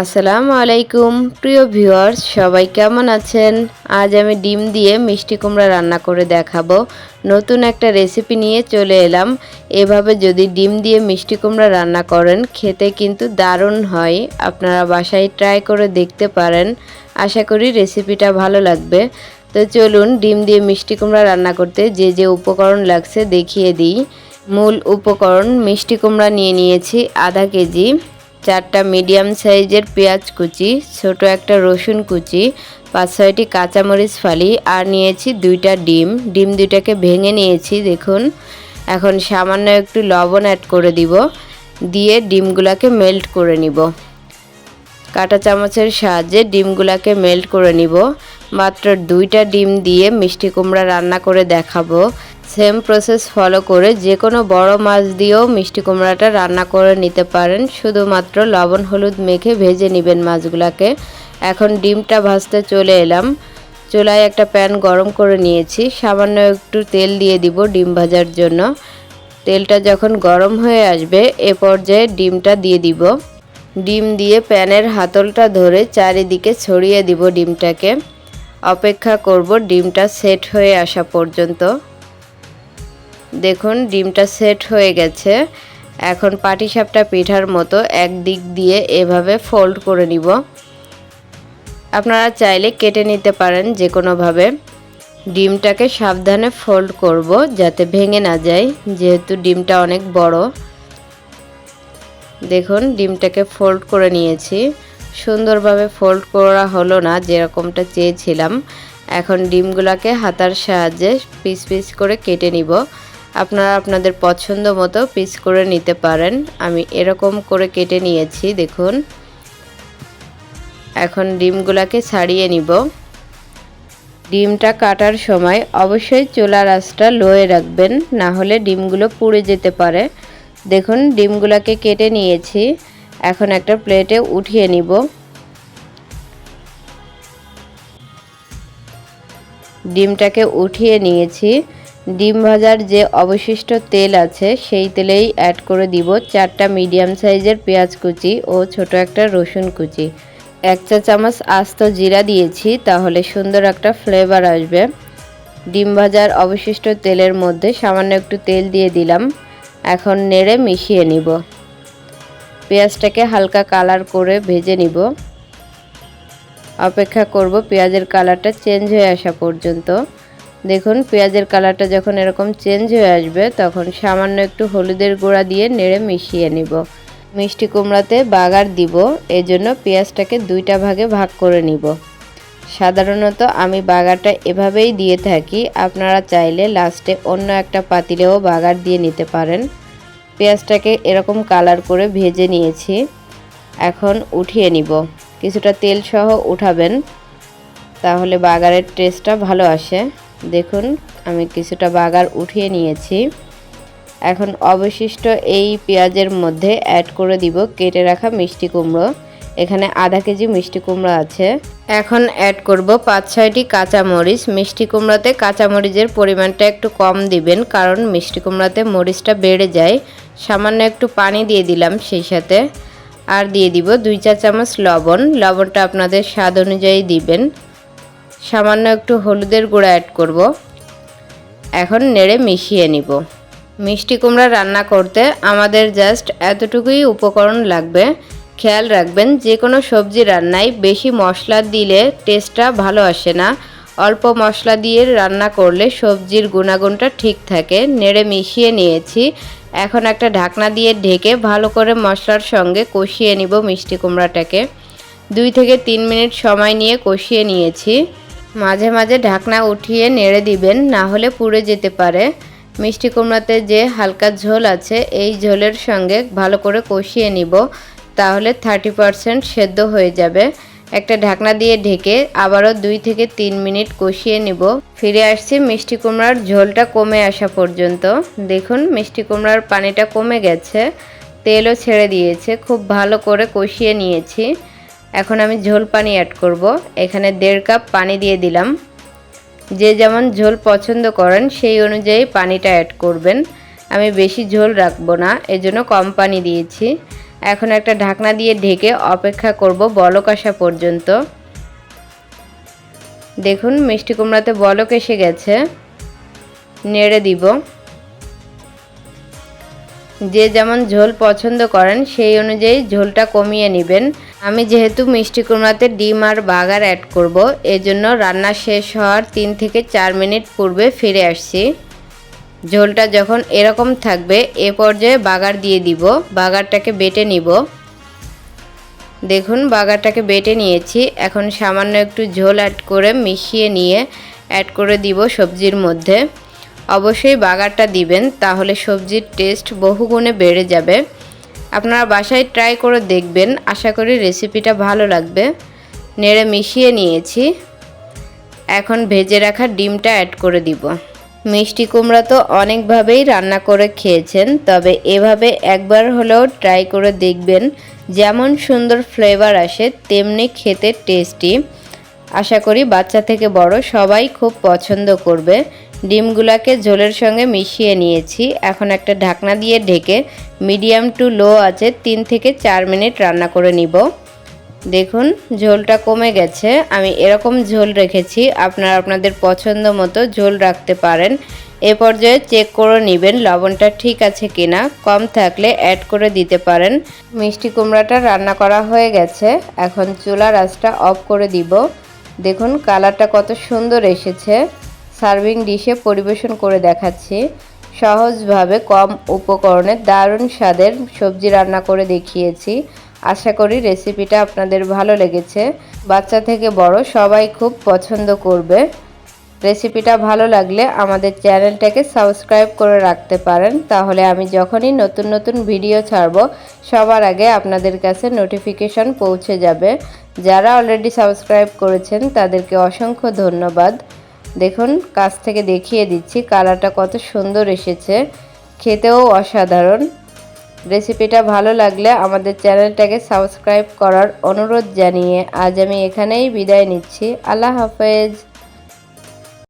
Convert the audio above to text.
আসসালামু আলাইকুম। প্রিয় ভিউয়ার্স, সবাই কেমন আছেন? আজ আমি ডিম দিয়ে মিষ্টি কুমড়া রান্না করে দেখাবো। নতুন একটা রেসিপি নিয়ে চলে এলাম। এভাবে যদি ডিম দিয়ে মিষ্টি কুমড়া রান্না করেন, খেতে কিন্তু দারুণ হয়। আপনারা বাসায় ট্রাই করে দেখতে পারেন। আশা করি রেসিপিটা ভালো লাগবে। তো চলুন ডিম দিয়ে মিষ্টি কুমড়া রান্না করতে যে যে উপকরণ লাগছে দেখিয়ে দিই। মূল উপকরণ মিষ্টি কুমড়া নিয়ে নিয়েছি আধা কেজি। চারটা মিডিয়াম সাইজের পেঁয়াজ কুচি, ছোট একটা রসুন কুচি, পাঁচ ছয়টি কাঁচামরিচ ফালি আর নিয়েছি দুইটা ডিম। ডিম দুইটাকে ভেঙে নিয়েছি, দেখুন। এখন সামান্য একটু লবণ অ্যাড করে দিব, দিয়ে ডিমগুলাকে মেল্ট করে নিব। কাঁটা চামচের সাহায্যে ডিমগুলাকে মেল্ট করে নিব। মাত্র দুইটা ডিম দিয়ে মিষ্টি কুমড়া রান্না করে দেখাবো। সেম প্রসেস ফলো করে যে কোনো বড় মাছ দিয়েও মিষ্টি কুমড়াটা রান্না করে নিতে পারেন। শুধুমাত্র লবণ, হলুদ মেখে ভেজে নেবেন মাছগুলাকে। এখন ডিমটা ভাজতে চলে এলাম। চুলায় একটা প্যান গরম করে নিয়েছি। সামান্য একটু তেল দিয়ে দিব ডিম ভাজার জন্য। তেলটা যখন গরম হয়ে আসবে, এ পর্যায়ে ডিমটা দিয়ে দিব। ডিম দিয়ে প্যানের হাতলটা ধরে চারিদিকে ছড়িয়ে দিব ডিমটাকে। অপেক্ষা করব ডিমটা সেট হয়ে আসা পর্যন্ত। দেখুন, ডিমটা সেট হয়ে গেছে। এখন পাটিসাপটা পিঠার মতো এক দিক দিয়ে এভাবে ফোল্ড করে নিব। আপনারা চাইলে কেটে নিতে পারেন যে কোনোভাবে ডিমটাকে সাবধানে ফোল্ড করব যাতে ভেঙে না যায়, যেহেতু ডিমটা অনেক বড়। দেখুন, ডিমটাকে ফোল্ড করে নিয়েছি। সুন্দরভাবে ফোল্ড করা হলো না, যেরকমটা চেয়েছিলাম। এখন ডিমগুলোকে হাতার সাহায্যে পিস পিস করে কেটে নিব। আপনারা আপনাদের পছন্দ মতো পিস করে নিতে পারেন। আমি এরকম করে কেটে নিয়েছি, দেখুন। এখন ডিমগুলাকে ছাড়িয়ে নিব। ডিমটা কাটার সময় অবশ্যই চুলার আঁচটা লোয়ে রাখবেন, না হলে ডিমগুলো পুড়ে যেতে পারে। দেখুন, ডিমগুলোকে কেটে নিয়েছি। এখন একটা প্লেটে উঠিয়ে নিব। ডিমটাকে উঠিয়ে নিয়েছি। ডিম ভাজার যে অবশিষ্ট তেল আছে, সেই তেলেই অ্যাড করে দিব চারটা মিডিয়াম সাইজের পেঁয়াজ কুচি ও ছোট একটা রসুন কুচি। এক চা চামচ আস্ত জিরা দিয়েছি, তাহলে সুন্দর একটা ফ্লেভার আসবে। ডিম ভাজার অবশিষ্ট তেলের মধ্যে সামান্য একটু তেল দিয়ে দিলাম। এখন নেড়ে মিশিয়ে নিব। পেঁয়াজটাকে হালকা কালার করে ভেজে নিব। অপেক্ষা করব পেঁয়াজের কালারটা চেঞ্জ হয়ে আসা পর্যন্ত। দেখুন, পেঁয়াজের কালারটা যখন এরকম চেঞ্জ হয়ে আসবে, তখন সামান্য একটু হলুদের গুঁড়া দিয়ে নেড়ে মিশিয়ে নিব। মিষ্টি কুমড়াতে বাগার দিব, এজন্য পেঁয়াজটাকে দুইটা ভাগে ভাগ করে নিব। সাধারণত আমি বাগারটা এভাবেই দিয়ে থাকি, আপনারা চাইলে লাস্টে অন্য একটা পাতিলেও বাগার দিয়ে নিতে পারেন। পেঁয়াজটাকে এরকম কালার করে ভেজে নিয়েছি। এখন উঠিয়ে নিব। কিছুটা তেল সহ উঠাবেন, তাহলে বাগারের টেস্টটা ভালো আসে। দেখুন, আমি কিছুটা বাগার উঠিয়ে নিয়েছি। এখন অবশিষ্ট এই পেঁয়াজের মধ্যে অ্যাড করে দিব কেটে রাখা মিষ্টি কুমড়ো। এখানে আধা কেজি মিষ্টি কুমড়ো আছে। এখন অ্যাড করব পাঁচ ছয়টি কাঁচামরিচ। মিষ্টি কুমড়াতে কাঁচামরিচের পরিমাণটা একটু কম দিবেন, কারণ মিষ্টি কুমড়াতে মরিচটা বেড়ে যায়। সামান্য একটু পানি দিয়ে দিলাম সেই সাথে। আর দিয়ে দিব দুই চা চামচ লবণ। লবণটা আপনাদের স্বাদ অনুযায়ী দিবেন। সামান্য একটু হলুদের গুঁড়া অ্যাড করব। এখন নেড়ে মিশিয়ে নিব। মিষ্টি কুমড়া রান্না করতে আমাদের জাস্ট এতটুকুই উপকরণ লাগবে। খেয়াল রাখবেন যে কোনো সবজি রান্নায় বেশি মশলা দিলে টেস্টটা ভালো আসে না। অল্প মশলা দিয়ে রান্না করলে সবজির গুণাগুণটা ঠিক থাকে। নেড়ে মিশিয়ে নিয়েছি। এখন একটা ঢাকনা দিয়ে ঢেকে ভালো করে মশলার সঙ্গে কষিয়ে নিব মিষ্টি কুমড়াটাকে। দুই থেকে তিন মিনিট সময় নিয়ে কষিয়ে নিয়েছি। মাঝে মাঝে ঢাকনা উঠিয়ে নেড়ে দিবেন, না হলে পুড়ে যেতে পারে। মিষ্টি কুমড়াতে যে হালকা ঝোল আছে, এই ঝোলের সঙ্গে ভালো করে কষিয়ে নিব, তাহলে থার্টি পারসেন্ট সেদ্ধ হয়ে যাবে। একটা ঢাকনা দিয়ে ঢেকে আবারও দুই থেকে তিন মিনিট কষিয়ে নিব। ফিরে আসছি মিষ্টি কুমড়ার ঝোলটা কমে আসা পর্যন্ত। দেখুন, মিষ্টি কুমড়ার পানিটা কমে গেছে, তেলও ছেড়ে দিয়েছে, খুব ভালো করে কষিয়ে নিয়েছি। এখন আমি ঝোল পানি অ্যাড করব। এখানে দেড় কাপ পানি দিয়ে দিলাম। যে যেমন ঝোল পছন্দ করেন, সেই অনুযায়ী পানিটা অ্যাড করবেন। আমি বেশি ঝোল রাখব না, এজন্য কম পানি দিয়েছি। এখন একটা ঢাকনা দিয়ে ঢেকে অপেক্ষা করব বলক আসা পর্যন্ত। দেখুন, মিষ্টি কুমড়াতে বলক এসে গেছে। নেড়ে দিব। যে যেমন ঝোল পছন্দ করেন, সেই অনুযায়ী ঝোলটা কমিয়ে নেবেন। আমি যেহেতু মিষ্টি কুমড়াতে ডিম আর বাগার অ্যাড করব, এজন্য রান্না শেষ হওয়ার তিন থেকে চার মিনিট পূর্বে ফিরে আসছি। ঝোলটা যখন এরকম থাকবে, এ পর্যায়ে বাগার দিয়ে দিব, বাগারটাকে বেটে নিব। দেখুন, বাগারটাকে বেটে নিয়েছি। এখন সামান্য একটু ঝোল অ্যাড করে মিশিয়ে নিয়ে অ্যাড করে দিব সবজির মধ্যে। অবশ্যই বাগারটা দিবেন, তাহলে সবজির টেস্ট বহুগুণে বেড়ে যাবে। আপনারা বাসায় ট্রাই করে দেখবেন। আশা করি রেসিপিটা ভালো লাগবে। নেড়ে মিশিয়ে নিয়েছি। এখন ভেজে রাখা ডিমটা অ্যাড করে দিব। মিষ্টি কুমড়া তো অনেকভাবেই রান্না করে খেয়েছেন, তবে এভাবে একবার হলেও ট্রাই করে দেখবেন, যেমন সুন্দর ফ্লেভার আসে, তেমনি খেতে টেস্টি আশা করি বাচ্চা থেকে বড় সবাই খুব পছন্দ করবে। ডিমগুলাকে ঝোলের সঙ্গে মিশিয়ে নিয়েছি। এখন একটা ঢাকনা দিয়ে ঢেকে মিডিয়াম টু লো আছে তিন থেকে চার মিনিট রান্না করে নিব। দেখুন, ঝোলটা কমে গেছে। আমি এরকম ঝোল রেখেছি, আপনারা আপনাদের পছন্দ মতো ঝোল রাখতে পারেন। এ পর্যায়ে চেক করে নেবেন লবণটা ঠিক আছে কিনা। কম থাকলে অ্যাড করে দিতে পারেন। মিষ্টি কুমড়াটা রান্না করা হয়ে গেছে। এখন চুলার আঁচটা অফ করে দিব। দেখুন, কালারটা কত সুন্দর এসেছে। সার্ভিং ডিশে পরিবেশন করে দেখাচ্ছি। সহজভাবে কম উপকরণে দারুণ স্বাদের সবজি রান্না করে দেখিয়েছি। আশা করি রেসিপিটা আপনাদের ভালো লেগেছে। বাচ্চা থেকে বড় সবাই খুব পছন্দ করবে। রেসিপিটা ভালো লাগলে আমাদের চ্যানেলটাকে সাবস্ক্রাইব করে রাখতে পারেন। তাহলে আমি যখনই নতুন নতুন ভিডিও ছাড়ব, সবার আগে আপনাদের কাছে নোটিফিকেশন পৌঁছে যাবে। যারা অলরেডি সাবস্ক্রাইব করেছেন, তাদেরকে অসংখ্য ধন্যবাদ। দেখুন, কাছ থেকে দেখিয়ে দিচ্ছি, কালারটা কত সুন্দর এসেছে। খেতেও অসাধারণ। রেসিপিটা ভালো লাগলে আমাদের চ্যানেলটাকে সাবস্ক্রাইব করার অনুরোধ জানিয়ে আজ আমি এখানেই বিদায় নিচ্ছি। আল্লাহ হাফেজ।